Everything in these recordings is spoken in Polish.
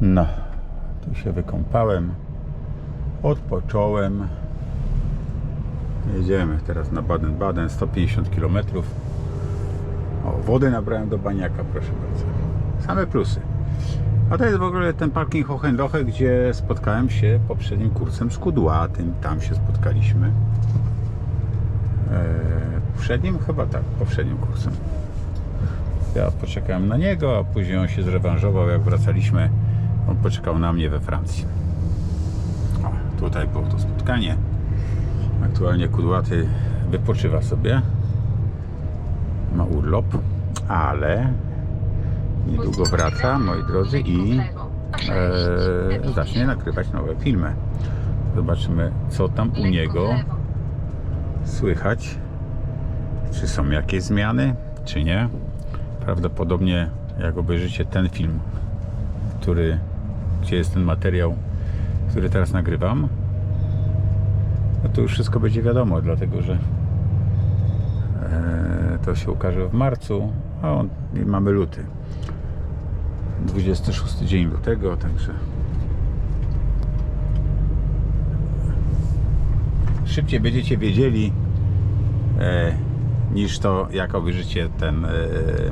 No, tu się wykąpałem, odpocząłem. Jedziemy teraz na Baden-Baden, 150 km. O, wody nabrałem do baniaka, proszę bardzo. Same plusy. A to jest w ogóle ten parking Hohenlohe, gdzie spotkałem się poprzednim kursem z Kudłatym. Tam się spotkaliśmy. Eee, poprzednim? Chyba tak, poprzednim kursem. Ja poczekałem na niego, a później on się zrewanżował, jak wracaliśmy. On poczekał na mnie we Francji. O, tutaj było to spotkanie. Aktualnie Kudłaty wypoczywa sobie. Ma urlop, ale niedługo wraca, moi drodzy, i e, zacznie nagrywać nowe filmy. Zobaczymy, co tam u niego słychać. Czy są jakieś zmiany, czy nie. Prawdopodobnie, jak obejrzycie ten film, który, gdzie jest ten materiał, który teraz nagrywam, no to już wszystko będzie wiadomo, dlatego że e, to się ukaże w marcu, a on, i mamy luty. 26 dzień lutego, także szybciej będziecie wiedzieli e, niż to, jak obejrzycie ten e,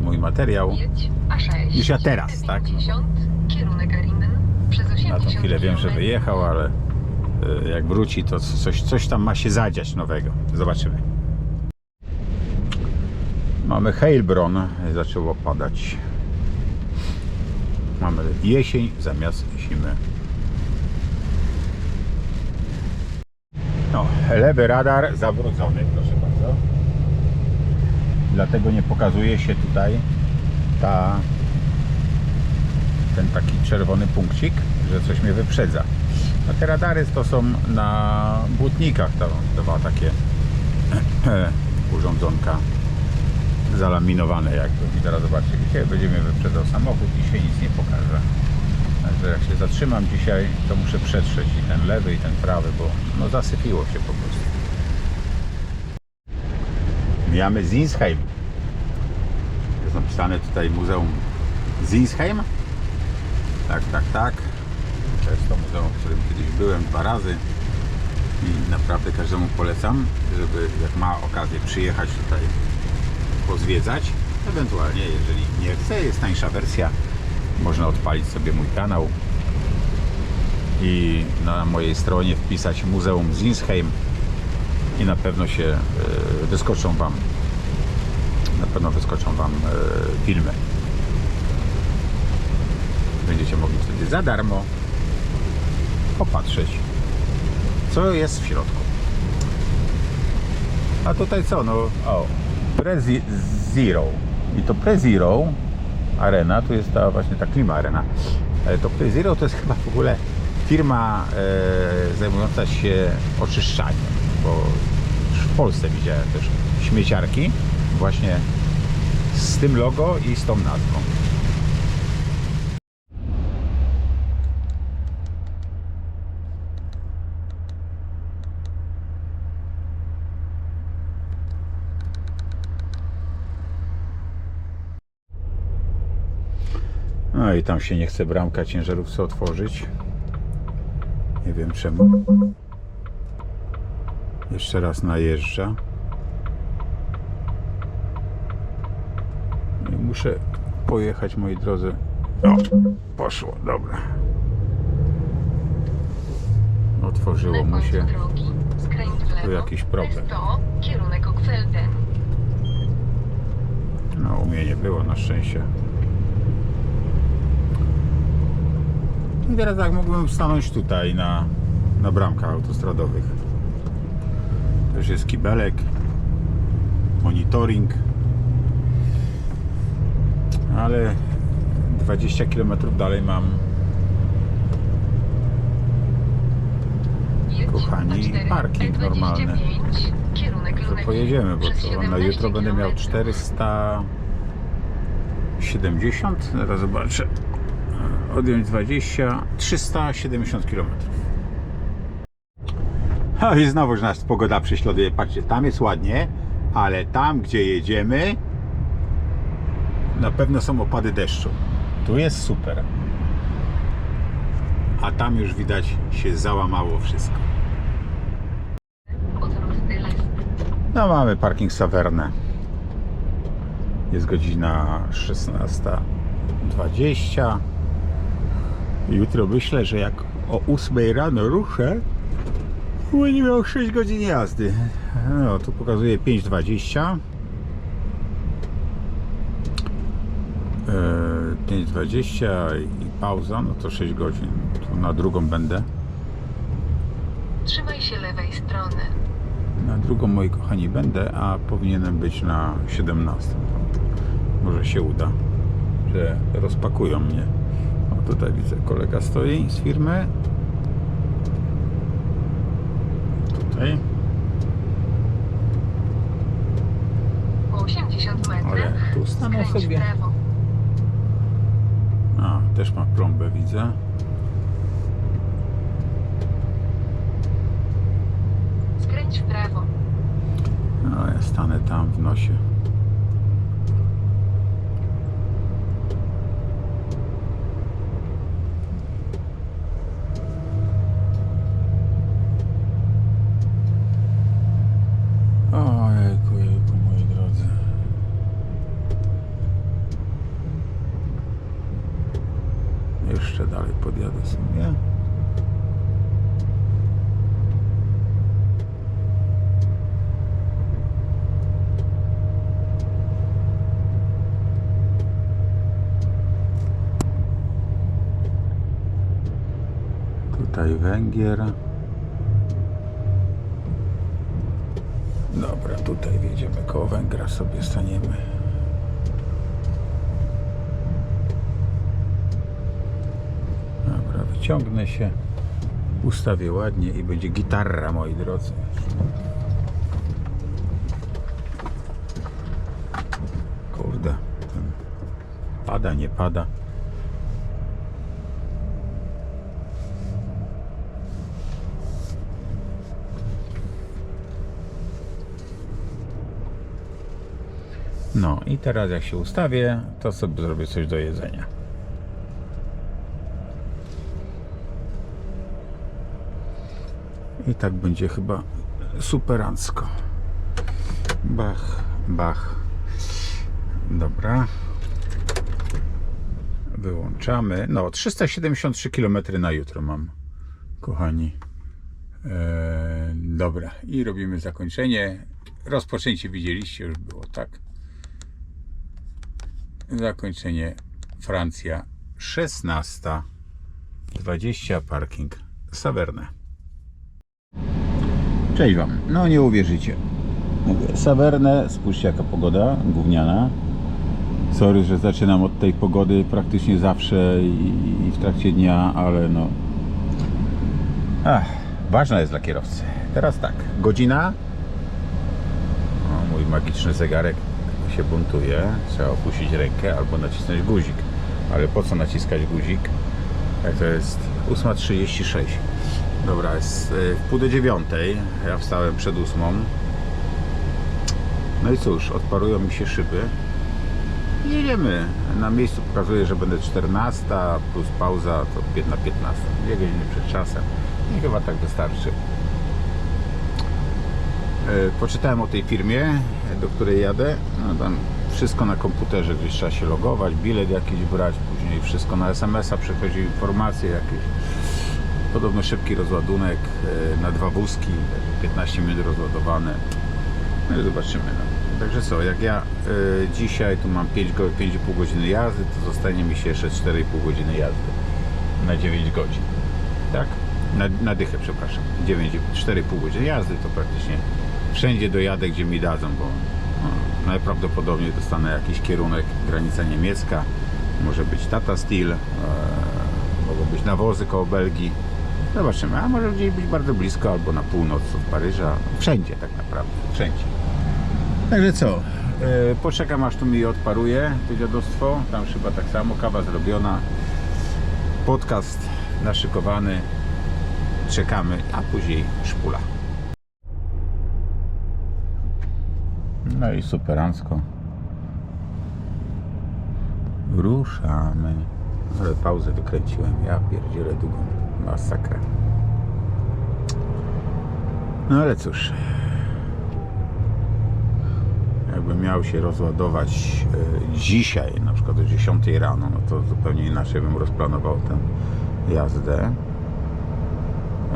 mój materiał. Jedź A6. Niż ja teraz, tak? 50, kierunek Arinden, przez 80 Na tą chwilę wiem, że wyjechał, ale e, jak wróci, to coś, coś tam ma się zadziać nowego. Zobaczymy. Mamy Heilbronn, zaczęło padać. Mamy jesień zamiast zimy. No, lewy radar zawrócony, proszę bardzo. Dlatego nie pokazuje się tutaj ta ten taki czerwony punkcik, że coś mnie wyprzedza. A te radary to są na błotnikach, to dwa takie urządzonka zalaminowane jakby. I teraz zobaczcie, dzisiaj będzie mnie wyprzedzał samochód i się nic nie pokaże. Także jak się zatrzymam dzisiaj, to muszę przetrzeć i ten lewy i ten prawy, bo no zasypiło się po prostu. Mijamy Zinsheim. Jest napisane tutaj Muzeum Zinsheim. Tak, tak, tak. To jest to muzeum, w którym kiedyś byłem dwa razy i naprawdę każdemu polecam, żeby jak ma okazję przyjechać tutaj pozwiedzać. Ewentualnie, jeżeli nie chce, jest tańsza wersja. Można odpalić sobie mój kanał i na mojej stronie wpisać Muzeum Zinsheim i na pewno się e, wyskoczą Wam na pewno wyskoczą Wam e, filmy. Będziecie mogli wtedy za darmo popatrzeć, co jest w środku. A tutaj co? No, o, Zero. I to Pre Zero Arena, tu jest ta właśnie ta Klima Arena. Ale to Pre Zero to jest chyba w ogóle firma e, zajmująca się oczyszczaniem, bo w Polsce widziałem też śmieciarki właśnie z tym logo i z tą nazwą. No i tam się nie chce bramka ciężarówce otworzyć. Nie wiem czemu. Jeszcze raz najeżdża. I muszę pojechać, moi drodzy. O, poszło, dobra. Otworzyło mu się. Tu jakiś problem. 100, kierunek Okfelden. No, u mnie nie było na szczęście. I teraz tak mógłbym stanąć tutaj na, na bramkach autostradowych. Też jest kibelek, monitoring. Ale 20 km dalej mam Kochani, A4, parking E25, normalny. Lunekin, pojedziemy, bo to na 17 jutro będę miał kilometrów. 470. Zaraz zobaczę. Odjąć 20, 370 km. A i znowu nas pogoda prześladuje. Patrzcie, tam jest ładnie, ale tam, gdzie jedziemy, na pewno są opady deszczu. Tu jest super. a tam już widać się załamało wszystko. No mamy parking Saverne. Jest godzina 16.20. Jutro myślę, że jak o 8 rano ruszę, to będzie miał 6 godzin jazdy. No, tu pokazuje 5.20. Eee, 5.20 i pauza, no to 6 godzin. Tu na drugą będę. Trzymaj się lewej strony. Na drugą, moi kochani, będę, a powinienem być na 17. Może się uda, że rozpakują mnie. O, tutaj widzę, kolega stoi z firmy. Tutaj. Po 80 metrach Ale tu stanę skręć sobie. w prawo. A, też ma plombę, widzę. Skręć w prawo. No, ja stanę tam w nosie. Ojejku, jejku, moi drodzy. Jeszcze dalej podjadę sobie. Tutaj Węgier. Dobra, tutaj wjedziemy koło Węgra sobie staniemy. Dobra, wyciągnę się, ustawię ładnie i będzie gitarra, moi drodzy. Kurde, pada, nie pada. No i teraz jak się ustawię, to sobie zrobię coś do jedzenia. I tak będzie chyba superancko. Bach, bach. Dobra. Wyłączamy. No, 373 km na jutro mam, kochani. Eee, dobra, i robimy zakończenie. Rozpoczęcie widzieliście, już było tak. Zakończenie Francja 16 20 parking Saverne. Cześć Wam. No nie uwierzycie. Saverne, spójrzcie jaka pogoda gówniana. Sorry, że zaczynam od tej pogody praktycznie zawsze i, i w trakcie dnia, ale no. Ach, ważna jest dla kierowcy. Teraz tak, godzina. O, mój magiczny zegarek się buntuje. Trzeba opuścić rękę albo nacisnąć guzik. Ale po co naciskać guzik? Jak to jest 8.36. Dobra, jest y, w pół do dziewiątej. Ja wstałem przed ósmą. No i cóż, odparują mi się szyby. Jedziemy. Na miejscu pokazuje, że będę 14 plus pauza to jedna 15. Dwie godziny przed czasem. I chyba tak wystarczy. E, Poczytałem o tej firmie, do której jadę. No tam wszystko na komputerze, gdzieś trzeba się logować, bilet jakiś brać, później wszystko na SMS-a przychodzi informacje jakieś. Podobno szybki rozładunek e, na dwa wózki, 15 minut rozładowane. No i zobaczymy. No. Także co, jak ja e, dzisiaj tu mam 5 go- 5,5 godziny jazdy, to zostanie mi się jeszcze 4,5 godziny jazdy na 9 godzin. Tak? Na, na dychę, przepraszam. 9, 4,5 godziny jazdy to praktycznie wszędzie dojadę, gdzie mi dadzą, bo no, najprawdopodobniej dostanę jakiś kierunek granica niemiecka. Może być Tata Steel, e, mogą być nawozy koło Belgii. Zobaczymy, a może gdzieś być bardzo blisko, albo na północ od Paryża. Wszędzie tak naprawdę, wszędzie. Także co, e, poczekam aż tu mi odparuje to dziadostwo. Tam chyba tak samo, kawa zrobiona. Podcast naszykowany. Czekamy, a później szpula. No i superancko. Ruszamy. Ale pauzę wykręciłem. Ja pierdzielę długą. Masakra. No ale cóż. Jakbym miał się rozładować e, dzisiaj, na przykład o 10 rano, no to zupełnie inaczej bym rozplanował tę jazdę.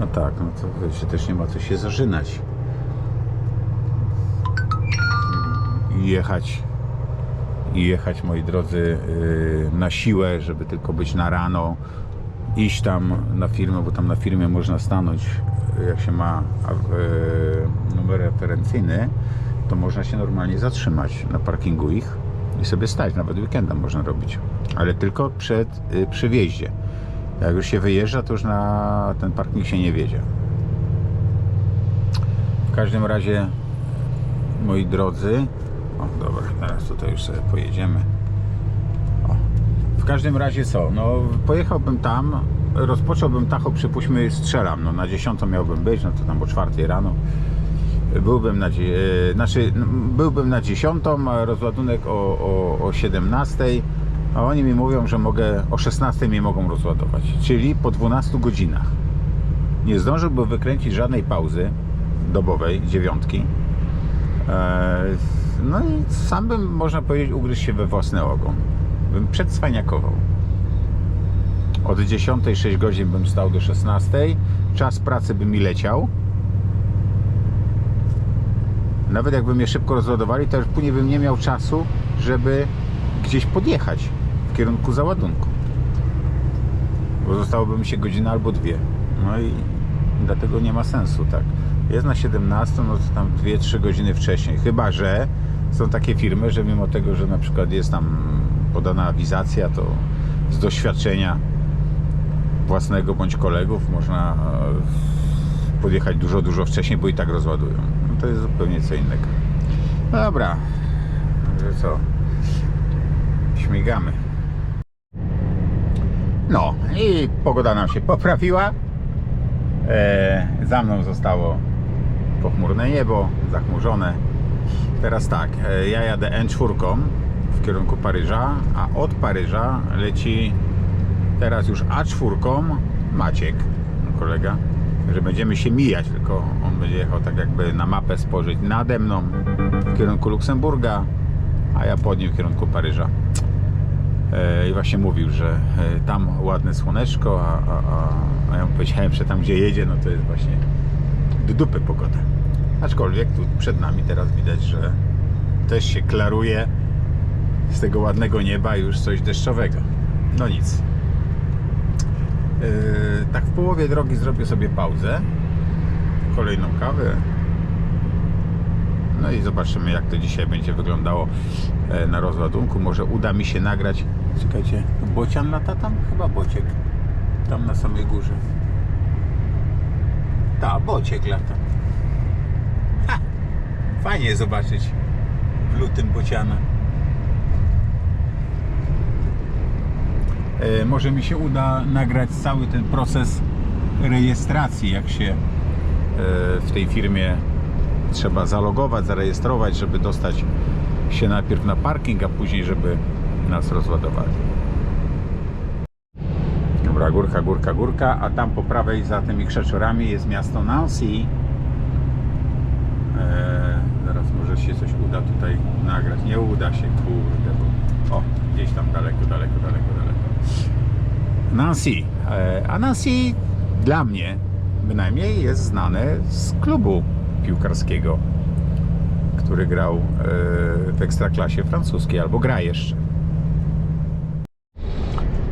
No tak, no to wiecie, też nie ma co się zażynać. I jechać, i jechać, moi drodzy, yy, na siłę, żeby tylko być na rano, iść tam na firmę, bo tam na firmie można stanąć, jak się ma yy, numer referencyjny, to można się normalnie zatrzymać na parkingu ich i sobie stać, nawet weekendem można robić, ale tylko przed, przy wjeździe. Jak już się wyjeżdża, to już na ten parking się nie wiedzie. W każdym razie, moi drodzy, o dobra, teraz tutaj już sobie pojedziemy. O. W każdym razie co, no pojechałbym tam, rozpocząłbym tacho, przypuśćmy strzelam, no na 10 miałbym być, no to tam o 4 rano. Byłbym na, e, znaczy, byłbym na 10, a rozładunek o, o, o 17, a oni mi mówią, że mogę o 16 mnie mogą rozładować, czyli po 12 godzinach. Nie zdążyłbym wykręcić żadnej pauzy dobowej, dziewiątki. E, No i sam bym, można powiedzieć, ugryźł się we własny ogon. Bym przedswaniakował. Od 10 6 godzin bym stał do 16. Czas pracy by mi leciał. Nawet jakby mnie szybko rozładowali, to już później bym nie miał czasu, żeby gdzieś podjechać w kierunku załadunku. Bo zostałoby mi się godzina albo dwie. No i dlatego nie ma sensu, tak. Jest na 17, no to tam 2-3 godziny wcześniej. Chyba, że są takie firmy, że mimo tego, że na przykład jest tam podana awizacja, to z doświadczenia własnego bądź kolegów można e, podjechać dużo, dużo wcześniej, bo i tak rozładują. No to jest zupełnie co innego. No dobra, że co? Śmigamy. No i pogoda nam się poprawiła. E, za mną zostało pochmurne niebo, zachmurzone. Teraz tak, e, ja jadę N4 w kierunku Paryża, a od Paryża leci teraz już A4 Maciek, kolega, że będziemy się mijać, tylko on będzie jechał tak jakby na mapę spojrzeć nade mną w kierunku Luksemburga, a ja pod nim w kierunku Paryża. E, I właśnie mówił, że e, tam ładne słoneczko, a, a, a, ja mu powiedziałem, że tam gdzie jedzie, no to jest właśnie do dupy pogoda. Aczkolwiek tu przed nami teraz widać, że też się klaruje z tego ładnego nieba już coś deszczowego. No nic. Yy, tak w połowie drogi zrobię sobie pauzę. Kolejną kawę. No i zobaczymy jak to dzisiaj będzie wyglądało e, na rozładunku. Może uda mi się nagrać. Czekajcie, bocian lata tam? Chyba bociek. Tam na samej górze. Ta, bociek lata. Fajnie zobaczyć w lutym bociana. E, może mi się uda nagrać cały ten proces rejestracji, jak się e, w tej firmie trzeba zalogować, zarejestrować, żeby dostać się najpierw na parking, a później, żeby nas rozładowali. Dobra, górka, górka, górka, a tam po prawej za tymi krzeczorami jest miasto Nancy. Zaraz może się coś uda tutaj nagrać. Nie uda się, kurde, bo... O, gdzieś tam daleko, daleko, daleko, daleko. Nancy. Eee, a Nancy dla mnie bynajmniej jest znane z klubu piłkarskiego, który grał eee, w ekstraklasie francuskiej, albo gra jeszcze.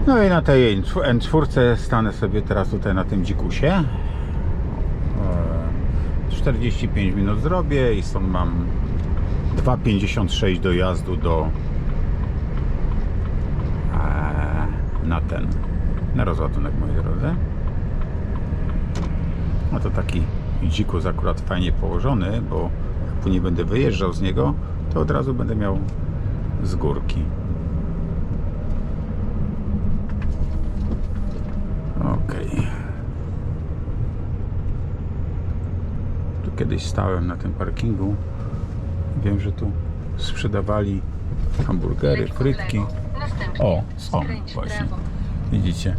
No i na tej N4 stanę sobie teraz tutaj na tym dzikusie. Eee, 45 minut zrobię i stąd mam 2,56 dojazdu do eee, na ten na rozładunek moi drodzy. No to taki dzikus akurat fajnie położony, bo jak później będę wyjeżdżał z niego, to od razu będę miał z górki. Okej. Tu kiedyś stałem na tym parkingu. Wiem, że tu sprzedawali hamburgery, frytki. O, są właśnie. Widzicie?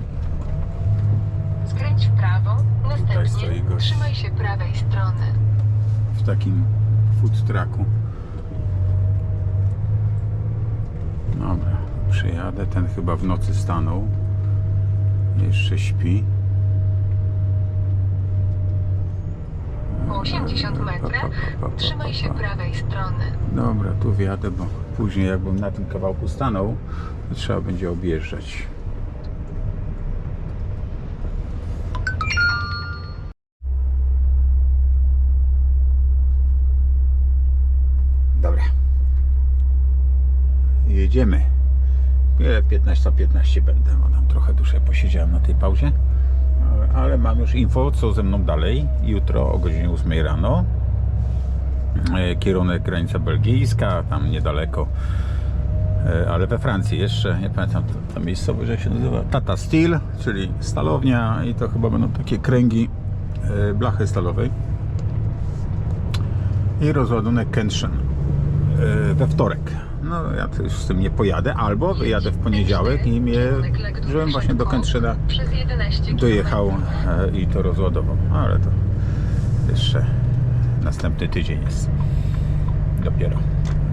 Skręć w prawo, następnie trzymaj się prawej strony. w takim food trucku. Dobra, przyjadę. Ten chyba w nocy stanął. Jeszcze śpi. Po 80 metrach trzymaj się prawej strony. Dobra, tu wjadę, bo później jakbym na tym kawałku stanął, to trzeba będzie objeżdżać. Dobra. Jedziemy. Ile 15 15 będę, bo tam trochę dłużej posiedziałem na tej pauzie. Ale- mam już info, co ze mną dalej. Jutro o godzinie 8 rano e, kierunek granica belgijska, tam niedaleko, e, ale we Francji jeszcze, nie pamiętam ta, miejscowość jak się nazywa, Tata Steel, czyli stalownia i to chyba będą takie kręgi e, blachy stalowej i rozładunek Kenshin we wtorek. No ja to już z tym nie pojadę, albo wyjadę w poniedziałek i mnie, żebym właśnie do 11 dojechał e, i to rozładował. Ale to jeszcze następny tydzień jest. Dopiero.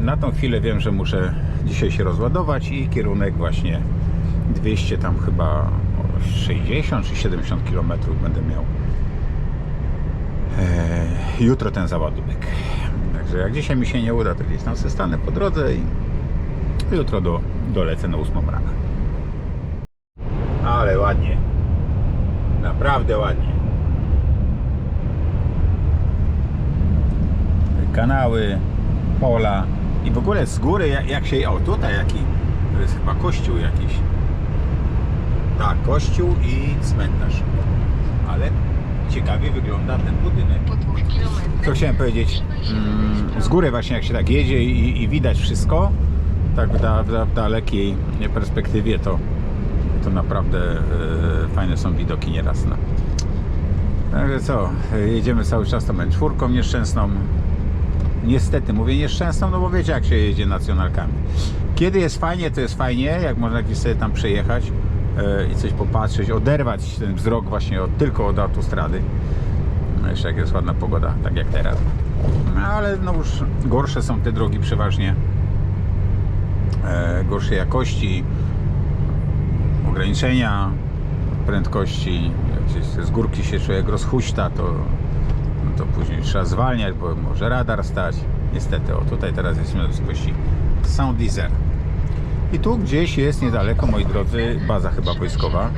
Na tą chwilę wiem, że muszę dzisiaj się rozładować i kierunek właśnie 200 tam chyba o 60 czy 70 km będę miał. E, jutro ten załadunek. Także jak dzisiaj mi się nie uda, to gdzieś tam se stanę po drodze i jutro do, dolecę na 8 rana. Ale ładnie. Naprawdę ładnie. Kanały, pola i w ogóle z góry jak, się... O tutaj jaki... To jest chyba kościół jakiś. Tak, kościół i cmentarz. Ale ciekawie wygląda ten budynek. Po 2 kilometrach Co chciałem powiedzieć? Mm, z góry właśnie jak się tak jedzie i, i widać wszystko, tak w, da, w, da, w dalekiej perspektywie, to, to naprawdę e, fajne są widoki nieraz. No. Także co, jedziemy cały czas tą czwórką nieszczęsną. Niestety mówię nieszczęsną, no bo wiecie jak się jedzie nacjonalkami. Kiedy jest fajnie, to jest fajnie, jak można gdzieś sobie tam przejechać i coś popatrzeć, oderwać ten wzrok właśnie od, tylko od autostrady. No Jeszcze jak jest ładna pogoda, tak jak teraz. No, ale no już gorsze są te drogi przeważnie. E, gorszej jakości, ograniczenia prędkości. Jak z górki się człowiek rozhuśta, to, no to później trzeba zwalniać, bo może radar stać. Niestety, o tutaj teraz jesteśmy na wysokości Saint Dizer. I tu gdzieś jest niedaleko, moi drodzy, baza chyba wojskowa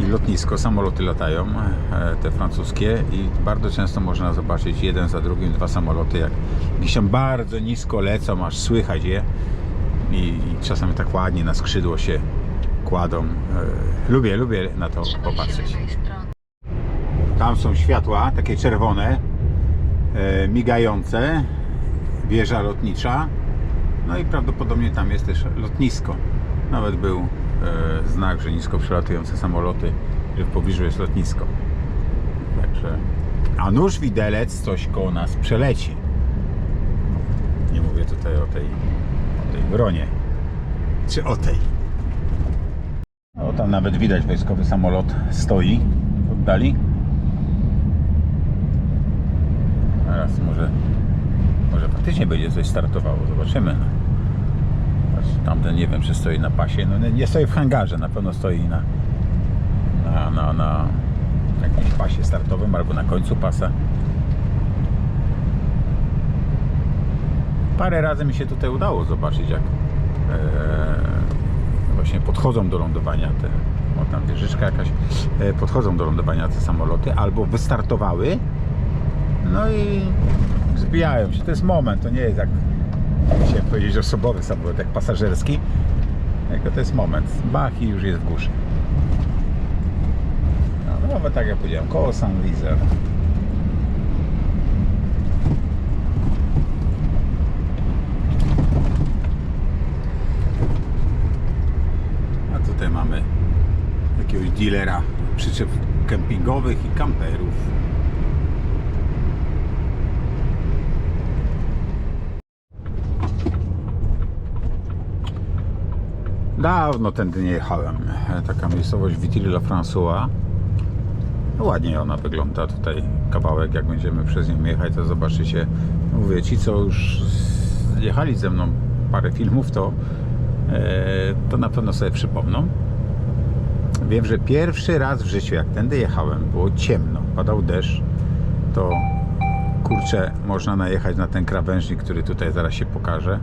i lotnisko, samoloty latają, e, te francuskie i bardzo często można zobaczyć jeden za drugim dwa samoloty, jak gdzieś tam bardzo nisko lecą, aż słychać je i, i czasami tak ładnie na skrzydło się kładą. E, Lubię, lubię na to popatrzeć. Tam są światła, takie czerwone, e, migające, wieża lotnicza. No i prawdopodobnie tam jest też lotnisko. Nawet był e, znak, że nisko przelatujące samoloty, że w pobliżu jest lotnisko. Także. A nóż widelec coś koło nas przeleci. Nie mówię tutaj o tej, o tej wronie. Czy o tej. O, tam nawet widać wojskowy samolot stoi w oddali. Teraz może, może faktycznie będzie coś startowało, zobaczymy. Tamten nie wiem, czy stoi na pasie. No nie, nie stoi w hangarze, na pewno stoi na, na, na, na jakimś pasie startowym albo na końcu pasa. Parę razy mi się tutaj udało zobaczyć, jak e, właśnie podchodzą do lądowania te, o tam wieżyczka jakaś, e, podchodzą do lądowania te samoloty, albo wystartowały, no i zbijają się. To jest moment, to nie jest jak chciałem powiedzieć osobowy samolot, jak pasażerski, tylko to jest moment. Bach i już jest w górze. No, no tak jak powiedziałem, koło San Lizer. A tutaj mamy jakiegoś dealera przyczep kempingowych i kamperów. Dawno tędy nie jechałem. Taka miejscowość Vitry-le-François. No ładnie ona wygląda tutaj kawałek, jak będziemy przez nią jechać, to zobaczycie. Mówię ci, co już jechali ze mną parę filmów, to, e, to na pewno sobie przypomną. Wiem, że pierwszy raz w życiu, jak tędy jechałem, było ciemno, padał deszcz, to kurczę, można najechać na ten krawężnik, który tutaj zaraz się pokaże.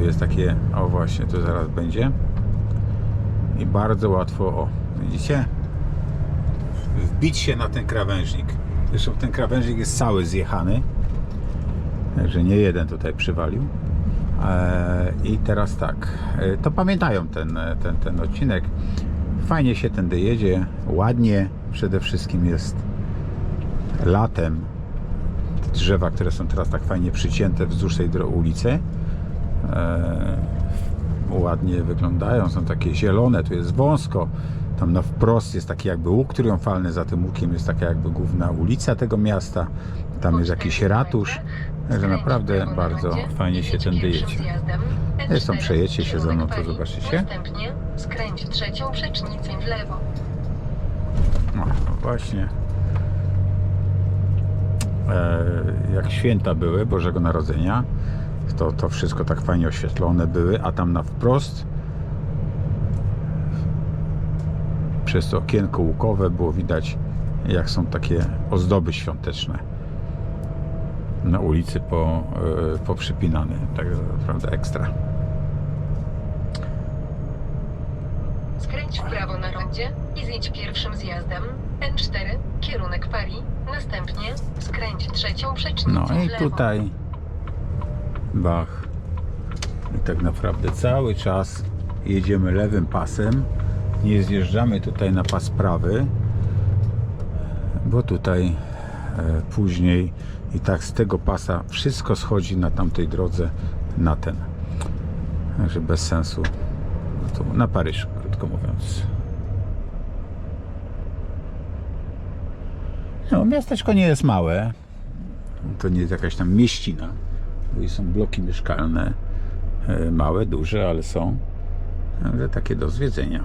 Tu jest takie, o właśnie, tu zaraz będzie. I bardzo łatwo, o, widzicie? Wbić się na ten krawężnik. Zresztą ten krawężnik jest cały zjechany. Także nie jeden tutaj przywalił. E, I teraz tak, e, to pamiętają ten, e, ten, ten odcinek. Fajnie się tędy jedzie, ładnie. Przede wszystkim jest latem. Te drzewa, które są teraz tak fajnie przycięte wzdłuż tej ulicy, ładnie wyglądają. Są takie zielone, tu jest wąsko. Tam na wprost jest taki jakby łuk triumfalny, za tym łukiem jest taka jakby główna ulica tego miasta. Tam jest jakiś ratusz. Także naprawdę bardzo fajnie się tędy jedzie. Zresztą przejedźcie się ze mną, to zobaczycie. Następnie skręć trzecią przecznicę w lewo. No, no właśnie. E, jak święta były Bożego Narodzenia, to, to wszystko tak fajnie oświetlone były, a tam na wprost przez to okienko łukowe było widać, jak są takie ozdoby świąteczne na ulicy po, e, poprzypinane. Także naprawdę ekstra. Skręć w prawo na rondzie i zjedź pierwszym zjazdem N4, kierunek Paris. Następnie skręć trzecią przecznicę No i tutaj bach. I tak naprawdę cały czas jedziemy lewym pasem. Nie zjeżdżamy tutaj na pas prawy, bo tutaj e, później i tak z tego pasa wszystko schodzi na tamtej drodze na ten. Także bez sensu. No na Paryż, krótko mówiąc. No, miasteczko nie jest małe. To nie jest jakaś tam mieścina, i są bloki mieszkalne. e, Małe, duże, ale są. Także takie do zwiedzenia.